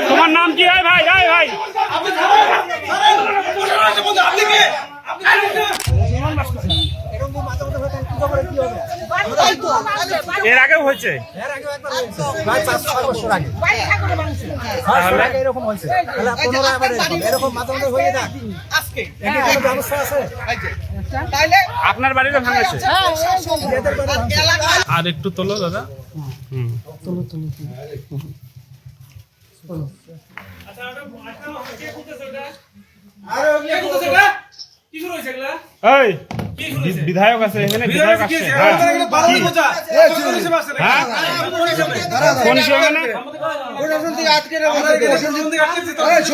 তোমার নাম কি? হয় ভাই ভাই ভাই। এর আগেও হয়েছে। প্রায় চার ছয় বছর আগে এরকম হয়েছে এরকম মাঝে হয়ে যায় আজকে। ব্যবস্থা আছে? আপনার বাড়িতে ভাঙেছে? এলাকায় আর একটু তোলো দাদা। হুম এই বি- বিধায়ক আছে এখানে বিধায়ক আছে। হ্যাঁ। হ্যাঁ মানে?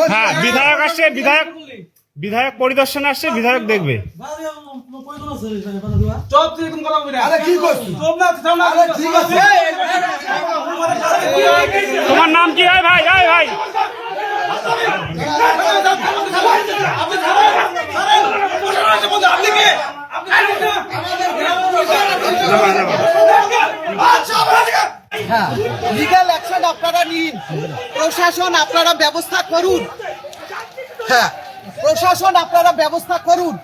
হ্যাঁ বিধায়ক আসছে বিধায়ক বিধায়ক পরিদর্শনে আসছে বিধায়ক দেখবে। তোমার নাম কি? হয় ভাই ভাই। ভাই লিগাল অ্যাকশন আপনারা নিন। প্রশাসন আপনারা ব্যবস্থা করুন। হ্যাঁ। প্রশাসন আপনারা ব্যবস্থা করুন।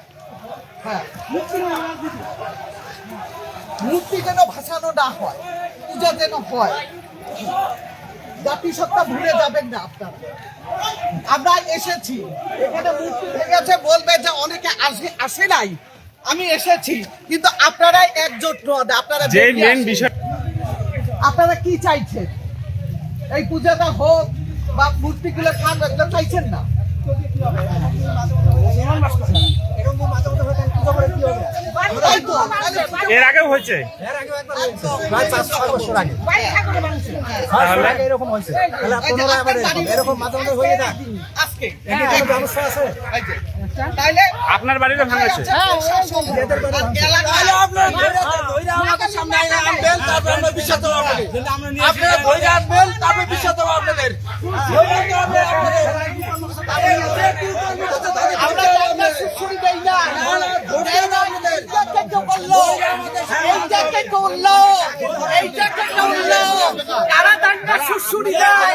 হ্যাঁ মূর্তি যেন ভাসানো না হয় পূজা যেন হয়। জাতিসত্তা ভুলে যাবেন না আপনারা। আমরা এসেছি। এখানে মূর্তি ভেঙেছে বলবে যে অনেকে আসে আসে নাই। আমি এসেছি কিন্তু আপনারাই একজোট নন আপনারা যে মেন বিষয় আপনারা কি চাইছেন? এই পূজাটা হোক বা মূর্তিগুলো খান চাইছেন না? এর আগেও হয়েছে? এর আগেও একবার হয়েছে প্রায় চার ছয় বছর আগে। ছয় তাহলে? বছর এরকম হয়েছে। এরকম এরকম মাঝে মাঝে হয়ে যায় আজকে। ব্যবস্থা আছে? আপনার বাড়িতে ভাঙাছে? এলাকায় না, এইটাকে তো এইটাকে বলল। কারা দাঙ্গা সুশ্রী দেয়?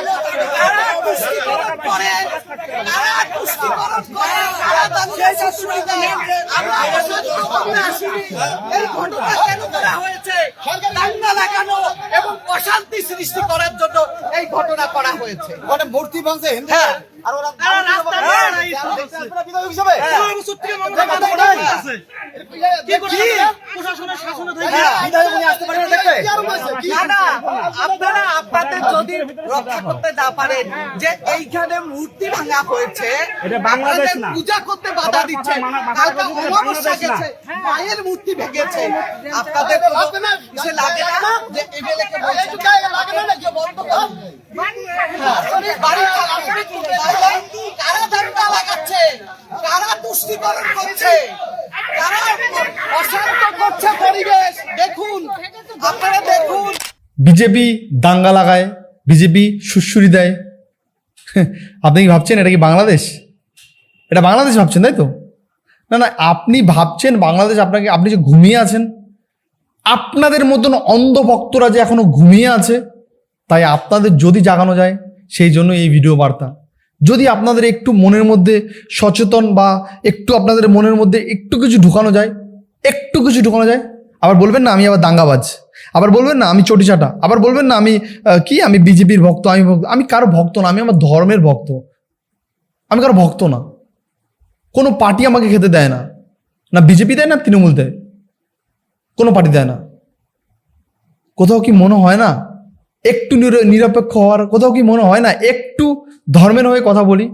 কারা পুষ্টিকরণ করে? কারা পুষ্টিকরণ করে? কারা দাঙ্গা সুশ্রী দেয়? আমরা করতে আসিনি। এই ঘটনা কেন করা হয়েছে? দাঙ্গা লাগানো এবং অশান্তি সৃষ্টি করার জন্য এই ঘটনা করা হয়েছে ওখানে মূর্তি ভাঙছে হিন্দু হ্যাঁ। আর ওরা তারা রাস্তা দিয়ে আপনারা বিধায়ক হিসাবে বিধায়ক উনি আসতে পারেন না দেখতে। না, না, আপনারা আপনাদের যদি রক্ষা করতে না পারেন যে এইখানে মূর্তি ভাঙা হয়েছে বাংলাদেশ পূজা করতে বাধা দিচ্ছে। গেছে মায়ের মূর্তি ভেঙেছে। আপনাদের কোনো লাগে না যে এমএলএ কে বলছে? বন্ধ। হ্যাঁ। তাহলে বিজেপি দাঙ্গা লাগায়, বিজেপি সুশ্রুরি দেয়। আপনি কি ভাবছেন এটা কি বাংলাদেশ? এটা বাংলাদেশ ভাবছেন, তাই তো? না না, আপনি ভাবছেন বাংলাদেশ আপনাকে আপনি যে ঘুমিয়ে আছেন, আপনাদের মতন অন্ধ ভক্তরা যে এখনও ঘুমিয়ে আছে তাই আপনাদের যদি জাগানো যায়, সেই জন্য এই ভিডিও বার্তা। যদি আপনাদের একটু মনের মধ্যে সচেতন বা একটু আপনাদের মনের মধ্যে একটু কিছু ঢুকানো যায়, একটু কিছু ঢুকানো যায়, আবার বলবেন না আমি আবার দাঙ্গাবাজ, আবার বলবেন না আমি চটিচাটা, আবার বলবেন না আমি কি আমি বিজেপির ভক্ত, আমি ভক্ত, আমি কারও ভক্ত না, আমি আমার ধর্মের ভক্ত। আমি কারও ভক্ত না। কোনো পার্টি আমাকে খেতে দেয় না। না বিজেপি দেয় না, তৃণমূল দেয়। কোনো পার্টি দেয় না। কোথাও কি মনে হয় না? একটু নির- নিরপেক্ষ হওয়ার কোথাও কি মনে হয় না? একটু ধর্মের হয়ে কথা বলি।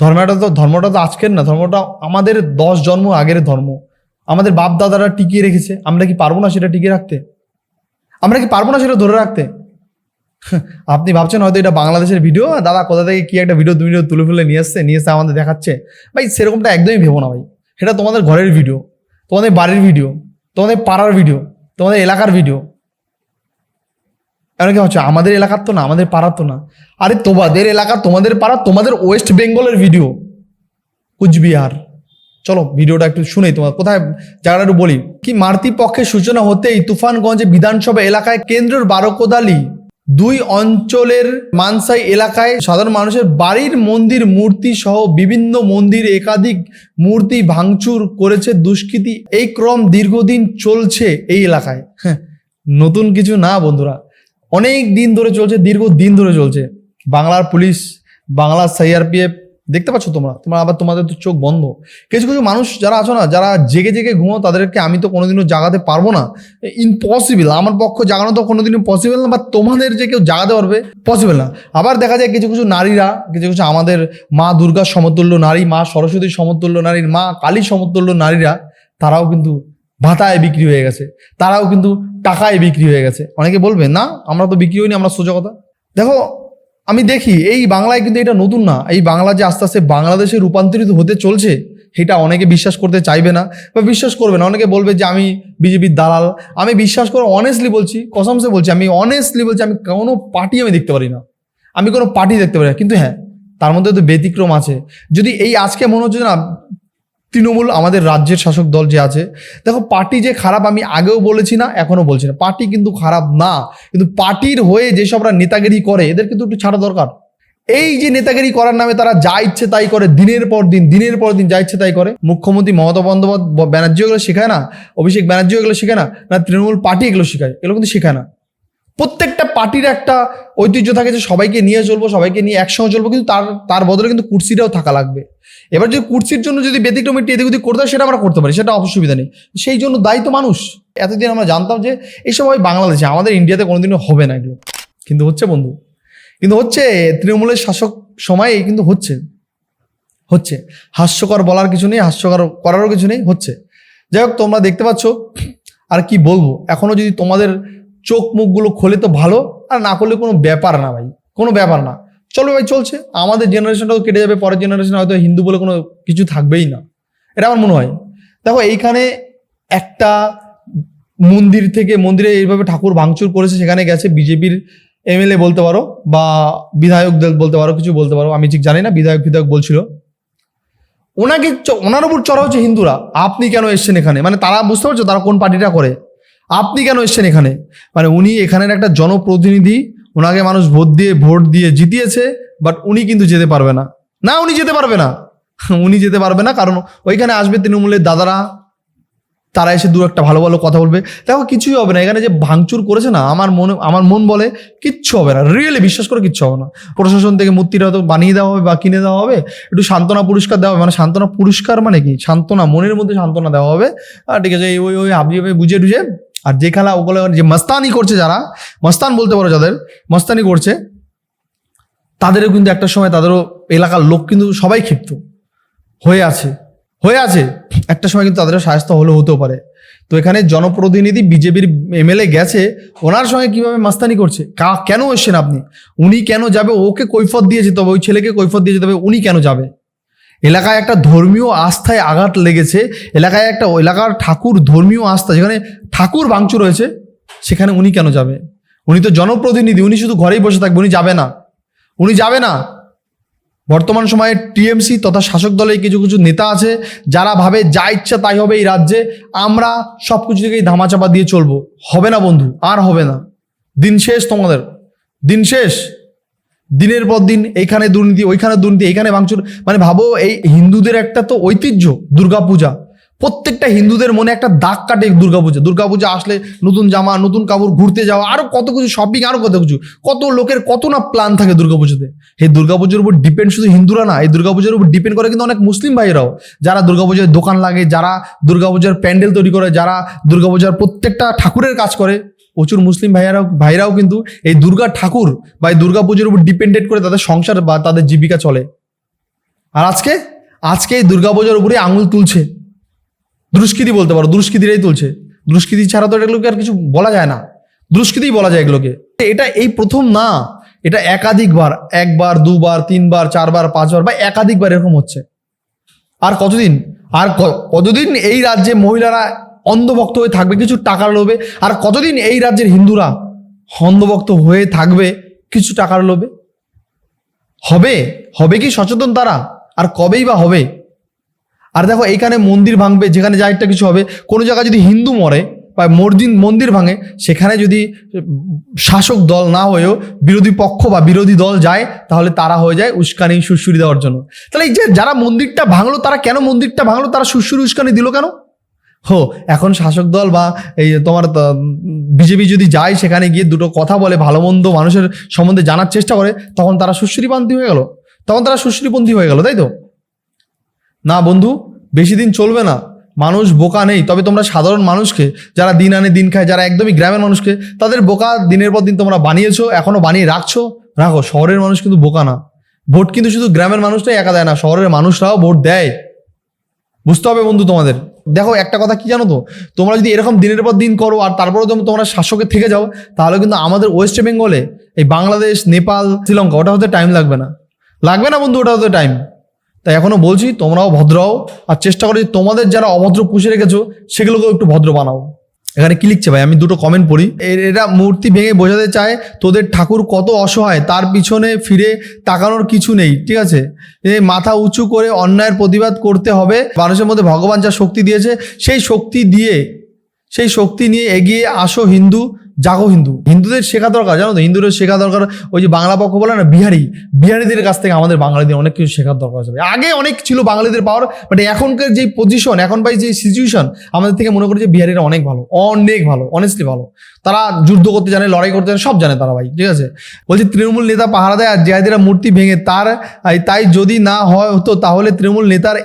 ধর্মটা তো ধর্মটা তো আজকের না, ধর্মটা আমাদের দশ জন্ম আগের ধর্ম। আমাদের বাপ দাদারা টিকিয়ে রেখেছে। আমরা কি পারব না সেটা টিকিয়ে রাখতে? আমরা কি পারব না সেটা ধরে রাখতে? আপনি ভাবছেন হয়তো এটা বাংলাদেশের ভিডিও? দাদা, কোথা থেকে কি একটা ভিডিও ভিডিও তুলে ফেলে নিয়ে এসছে? নিয়ে এসে আমাদের দেখাচ্ছে। ভাই, সেরকমটা একদমই ভেবো না ভাই। সেটা তোমাদের ঘরের ভিডিও, তোমাদের বাড়ির ভিডিও, তোমাদের পাড়ার ভিডিও, তোমাদের এলাকার ভিডিও। এমন কি হচ্ছে আমাদের এলাকার তো না আমাদের পাড়ার তো না। আরে তোমাদের এলাকা তোমাদের পাড়া তোমাদের ওয়েস্ট বেঙ্গলের ভিডিও কুচবিহার। চলো ভিডিওটা একটু শুনেই তোমার। কোথায় জায়গাটা একটু বলি। কি মারতি পক্ষের সূচনা হতেই তুফানগঞ্জে বিধানসভা এলাকায় কেন্দ্রের বারোকোদালি দুই অঞ্চলের মানসাই এলাকায় সাধারণ মানুষের বাড়ির মন্দির মূর্তি সহ বিভিন্ন মন্দির একাধিক মূর্তি ভাঙচুর করেছে দুষ্কৃতী। এই ক্রম দীর্ঘদিন চলছে এই এলাকায়। হ্যাঁ, নতুন কিছু না বন্ধুরা। অনেক দিন ধরে চলছে, দীর্ঘ দিন ধরে চলছে। বাংলার পুলিশ, বাংলার সিআরপিএফ দেখতে পাচ্ছ তোমরা? তোমরা আবার তোমাদের তো চোখ বন্ধ। কিছু কিছু মানুষ যারা আছো না, যারা জেগে জেগে ঘুমো তাদেরকে আমি তো কোনোদিনও জাগাতে পারব না। ইম্পসিবল আমার পক্ষ জাগানো তো কোনোদিনও পসিবল না, বা তোমাদের যে কেউ জাগাতে পারবে পসিবল না। আবার দেখা যায় কিছু কিছু নারীরা, কিছু কিছু আমাদের মা দুর্গার সমতুল্য নারী, মা সরস্বতীর সমতুল্য নারীর, মা কালী সমতুল্য নারীরা, তারাও কিন্তু ভাতায় বিক্রি হয়ে গেছে। তারাও কিন্তু টাকায় বিক্রি হয়ে গেছে। অনেকে বলবে, না, আমরা তো বিক্রি হইনি, আমরা সোজা কথা। দেখো, আমি দেখি, এই বাংলায় কিন্তু এটা নতুন না। এই বাংলা যে আস্তে আস্তে বাংলাদেশে রূপান্তরিত হতে চলছে, সেটা অনেকে বিশ্বাস করতে চাইবে না বা বিশ্বাস করবে না। অনেকে বলবে যে, আমি বিজেপির দালাল। আমি বিশ্বাস করে অনেস্টলি বলছি কসমসে বলছি, আমি অনেস্টলি বলছি, আমি কোনো পার্টি আমি দেখতে পারি না। আমি কোনো পার্টি দেখতে পারি না। কিন্তু হ্যাঁ তার মধ্যে তো ব্যতিক্রম আছে। যদি এই আজকে মনে হচ্ছে না তৃণমূল, আমাদের রাজ্যের শাসক দল যে আছে, দেখো পার্টি যে খারাপ আমি আগেও বলেছি না, এখনও বলছি না। পার্টি কিন্তু খারাপ না, কিন্তু পার্টির হয়ে যেসবরা নেতাগিরি করে, এদের কিন্তু একটু ছাড়া দরকার। এই যে নেতাগিরি করার নামে তারা যা ইচ্ছে তাই করে, দিনের পর দিন, দিনের পর দিন যা ইচ্ছে তাই করে। মুখ্যমন্ত্রী মমতা বন্দ্যোপাধ্যায়, ব্যানার্জি এগুলো শেখায় না? অভিষেক ব্যানার্জি এগুলো শেখায় না? না, তৃণমূল পার্টি এগুলো শেখায়, এগুলো কিন্তু শেখায় না। প্রত্যেকটা পার্টির একটা ঐতিহ্য থাকে যে সবাইকে নিয়ে চলবো, সবাইকে নিয়ে একসঙ্গে চলবো, কিন্তু তার তার বদলে কিন্তু কুর্সিটাও থাকা লাগবে। এবার যদি কুর্সির জন্য যদি ব্যতিক্রম একটু এদিক করতে হয় সেটা আমরা করতে পারি, সেটা অসুবিধা নেই। সেই জন্য দায়িত্ব মানুষ। এতদিন আমরা জানতাম যে এইসব হয় বাংলাদেশে, আমাদের ইন্ডিয়াতে কোনোদিনও হবে না এগুলো। কিন্তু হচ্ছে বন্ধু, কিন্তু হচ্ছে তৃণমূলের শাসক সময়ে কিন্তু হচ্ছে। হচ্ছে। হাস্যকর বলার কিছু নেই, হাস্যকর করারও কিছু নেই, হচ্ছে। যাই হোক, তোমরা দেখতে পাচ্ছ, আর কি বলব? এখনও যদি তোমাদের চোখ মুখগুলো খোলে তো ভালো, আর না করলে কোনো ব্যাপার না ভাই, কোনো ব্যাপার না। চলো ভাই, চলছে। আমাদের জেনারেশনটাও কেটে যাবে, পরের জেনারেশন হয়তো হিন্দু বলে কোনো কিছু থাকবেই না। এটা আমার মনে হয়। দেখো, এইখানে একটা মন্দির থেকে, মন্দিরে এইভাবে ঠাকুর ভাঙচুর করেছে, সেখানে গেছে বিজেপির এমএলএ বলতে পারো, বা বিধায়ক দল বলতে পারো, কিছু বলতে পারো, আমি ঠিক জানি না, বিধায়ক বিধায়ক বলছিল। ওনাকে ওনার উপর চড়া হচ্ছে হিন্দুরা। আপনি কেন এসছেন এখানে? মানে তারা বুঝতে পারছ তারা কোন পার্টিটা করে? আপনি কেন এসছেন এখানে? মানে উনি এখানের একটা জনপ্রতিনিধি ওনাকে মানুষ ভোট দিয়ে ভোট দিয়ে জিতিয়েছে বাট উনি কিন্তু যেতে পারবে না। না, উনি যেতে পারবে না। উনি যেতে পারবে না, কারণ ওইখানে আসবে তৃণমূলের দাদারা, তারা এসে দু একটা ভালো ভালো কথা বলবে। দেখো, কিছুই হবে না। এখানে যে ভাঙচুর করেছে না, আমার মনে, আমার মন বলে কিচ্ছু হবে না। রিয়েলি বিশ্বাস করে কিচ্ছু হবে না। প্রশাসন থেকে মূর্তিটা হয়তো বানিয়ে দেওয়া হবে বা কিনে দেওয়া হবে, একটু সান্ত্বনা পুরস্কার দেওয়া হবে। মানে সান্ত্বনা পুরস্কার মানে কি? সান্ত্বনা, মনের মধ্যে সান্ত্বনা দেওয়া হবে। ঠিক আছে ওই ওই হাবি হাবি বুঝে টুঝে আর যে খেলা ওগুলো যে মস্তানি করছে যারা, মস্তান বলতে পারো যাদের, মস্তানি করছে, তাদেরও কিন্তু একটা সময় তাদেরও এলাকার লোক কিন্তু সবাই ক্ষিপ্ত হয়ে আছে হয়ে আছে। একটা সময় কিন্তু তাদেরও স্বাস্থ্য হলে, হতেও পারে। তো এখানে জনপ্রতিনিধি বিজেপির এমএলএ গেছে, ওনার সঙ্গে কীভাবে মাস্তানি করছে, কা- কেন এসছেন আপনি? উনি কেন যাবে? ওকে কৈফত দিয়েছে তবে, ওই ছেলেকে কৈফত দিয়েছে তবে উনি কেন যাবে? এলাকায় একটা ধর্মীয় আস্থায় আঘাত লেগেছে। এলাকায় একটা, এলাকার ঠাকুর ধর্মীয় আস্থা, যেখানে ঠাকুর ভাঙচুর হয়েছে, সেখানে উনি কেন যাবে? উনি তো জনপ্রতিনিধি, উনি শুধু ঘরেই বসে থাকবে, উনি যাবে না। উনি যাবে না। বর্তমান সময়ে টিএমসি তথা শাসক দলের কিছু কিছু নেতা আছে, যারা ভাবে যা ইচ্ছা তাই হবে এই রাজ্যে, আমরা সব কিছু থেকেই ধামাচাপা দিয়ে চলবো। হবে না বন্ধু, আর হবে না। দিন শেষ তোমাদের। দিন শেষ। দিনের পর দিন এইখানে দুর্নীতি, ওইখানে দুর্নীতি, এইখানে ভাঙচুর। মানে ভাবো, এই হিন্দুদের একটা তো ঐতিহ্য, দুর্গাপূজা। প্রত্যেকটা হিন্দুদের মনে একটা দাগ কাটে দুর্গাপূজা। দুর্গাপূজা আসলে নতুন জামা, নতুন কাপড়, ঘুরতে যাওয়া, আরও কত কিছু শপিং আরও কত কিছু। কত লোকের কত না প্ল্যান থাকে দুর্গাপুজোতে। এই দুর্গাপুজোর উপর ডিপেন্ড শুধু হিন্দুরা না, এই দুর্গাপুজোর উপর ডিপেন্ড করে কিন্তু অনেক মুসলিম ভাইরাও যারা দুর্গাপুজোর দোকান লাগে, যারা দুর্গাপূজার প্যান্ডেল তৈরি করে, যারা দুর্গাপূজার প্রত্যেকটা ঠাকুরের কাজ করে প্রচুর মুসলিম ভাইয়ারাও, ভাইরাও কিন্তু এই দুর্গা ঠাকুর বা এই দুর্গাপুজোর উপর ডিপেন্ডেড করে তাদের সংসার বা তাদের জীবিকা চলে। আর আজকে আজকে এই দুর্গাপূজার উপরে আঙুল তুলছে। দুষ্কৃতি বলতে পারো, দুষ্কৃতিরাই তুলছে। দুষ্কৃতি ছাড়া তো এগুলোকে আর কিছু বলা যায় না। দুষ্কৃতিই বলা যায় এগুলোকে। এটা এই প্রথম না, এটা একাধিকবার, একবার, দুবার, তিনবার, চারবার, পাঁচবার বা একাধিকবার এরকম হচ্ছে। আর কতদিন? আর কতদিন এই রাজ্যে মহিলারা অন্ধভক্ত হয়ে থাকবে, কিছু টাকার লোভে। আর কতদিন এই রাজ্যের হিন্দুরা অন্ধভক্ত হয়ে থাকবে, কিছু টাকার লোভে? হবে? হবে কি সচেতন তারা? আর কবেই বা হবে? আর দেখো, এইখানে মন্দির ভাঙবে, যেখানে যা একটা কিছু হবে। কোনো জায়গায় যদি হিন্দু মরে বা মসজিদ মন্দির ভাঙে, সেখানে যদি শাসক দল না হয়েও বিরোধী পক্ষ বা বিরোধী দল যায়, তাহলে তারা হয়ে যায় উস্কানি সুশ্রুরি দেওয়ার জন্য। তাহলে এই যে যারা মন্দিরটা ভাঙলো, তারা কেন মন্দিরটা ভাঙলো? তারা সুশ্রুরি উস্কানি দিল কেন? হো, এখন শাসক দল বা এই তোমার বিজেপি যদি যায় সেখানে গিয়ে দুটো কথা বলে, ভালো মন্দ মানুষের সম্বন্ধে জানার চেষ্টা করে, তখন তারা সুশ্রীপন্থী হয়ে গেল। তখন তারা সুশ্রীপন্থী হয়ে গেল, তাই তো? না বন্ধু, বেশি দিন চলবে না। মানুষ বোকা নেই, তবে তোমরা সাধারণ মানুষকে, যারা দিন আনে দিন খায়, যারা একদমই গ্রামের মানুষকে, তাদের বোকা দিনের পর দিন তোমরা বানিয়েছো, এখনও বানিয়ে রাখছো। রাখো, শহরের মানুষ কিন্তু বোকা না। ভোট কিন্তু শুধু গ্রামের মানুষটাই একা দেয় না, শহরের মানুষরাও ভোট দেয়। বুঝতে হবে বন্ধু তোমাদের। দেখো, একটা কথা কি জানো তো? তোমরা যদি এরকম দিনের পর দিন করো আর তারপরে তুমি তোমরা শাসকের থেকে যাও, তাহলে কিন্তু আমাদের ওয়েস্ট বেঙ্গলে এই বাংলাদেশ নেপাল শ্রীলঙ্কা ওটা হতে টাইম লাগবে না। লাগবে না বন্ধু, ওটা হতে টাইম তাই এখনও বলছি, তোমরাও ভদ্র হও, আর চেষ্টা করো যে তোমাদের যারা অভদ্র পুষে রেখেছো, সেগুলোকেও একটু ভদ্র বানাও। এখানে কি লিখছে ভাই? আমি দুটো কমেন্ট পড়ি। এর- মূর্তি ভেঙে বোঝাতে চায় তোদের ঠাকুর কত অসহায়, তার পিছনে ফিরে তাকানোর কিছু নেই, ঠিক আছে? মাথা উঁচু করে অন্যায়ের প্রতিবাদ করতে হবে, মানুষের মধ্যে ভগবান যা শক্তি দিয়েছে, সেই শক্তি দিয়ে, সেই শক্তি নিয়ে এগিয়ে আসো হিন্দু। জাগো হিন্দু। হিন্দুদের শেখা দরকার, জানো তো? হিন্দুদের শেখা দরকার, ওই যে বাংলা পক্ষ বলে না, বিহারি। বিহারিদের কাছ থেকে আমাদের বাঙালিদের অনেক কিছু শেখার দরকার আছে। আগে অনেক ছিল বাঙালিদের পাওয়ার বাট এখনকার যে পজিশন এখন ভাই যে সিচুয়েশন আমাদের থেকে মনে করি যে বিহারিরা অনেক ভালো অনেক ভালো অনেস্টলি ভালো। তারা যুদ্ধ করতে জানে, লড়াই করতে জানে, সব জানে তারা ভাই, ঠিক আছে? বলছি, তৃণমূল নেতা পাহারা দেয় আর জায়দিরা মূর্তি ভেঙে, তার তাই যদি না হয় হতো, তাহলে তৃণমূল নেতার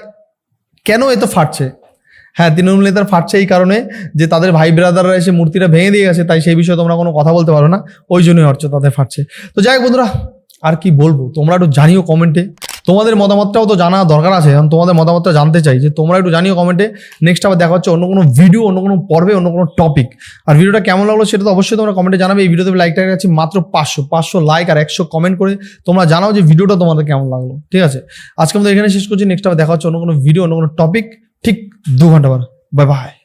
কেন এত ফাটছে? হ্যাঁ তৃণমূল নেতার ফাটছে এই কারণে যে তাদের ভাই ব্রাদাররা এসে মূর্তিটা ভেঙে দিয়ে গেছে, তাই সেই বিষয়ে তোমরা কোনো কথা বলতে পারো না। ওই জন্যই হচ্ছে তাদের ফাটছে। তো যাই বন্ধুরা, আর কি বলব? তোমরা একটু জানিও কমেন্টে তোমাদের মতামতটাও তো জানা দরকার আছে, এখন তোমাদের মতামতটা জানতে চাই, যে তোমরা একটু জানিও কমেন্টে নেক্সট আবার দেখা হচ্ছে অন্য কোনো ভিডিও অন্য কোনো পর্বে, অন্য কোনো টপিক আর ভিডিওটা কেমন লাগল সেটা তো অবশ্যই তোমরা কমেন্টে জানাবে, এই ভিডিওতে লাইকটা গেছে মাত্র পাঁচশো পাঁচশো লাইক আর একশো কমেন্ট করে তোমরা জানাও যে ভিডিওটা তোমাদের কেমন লাগল, ঠিক আছে? আজকে আমাদের এখানে শেষ করছি নেক্সট আবার দেখা হচ্ছে অন্য কোনো ভিডিও অন্য কোনো টপিক ঠিক দু ঘণ্টা পর। Bye bye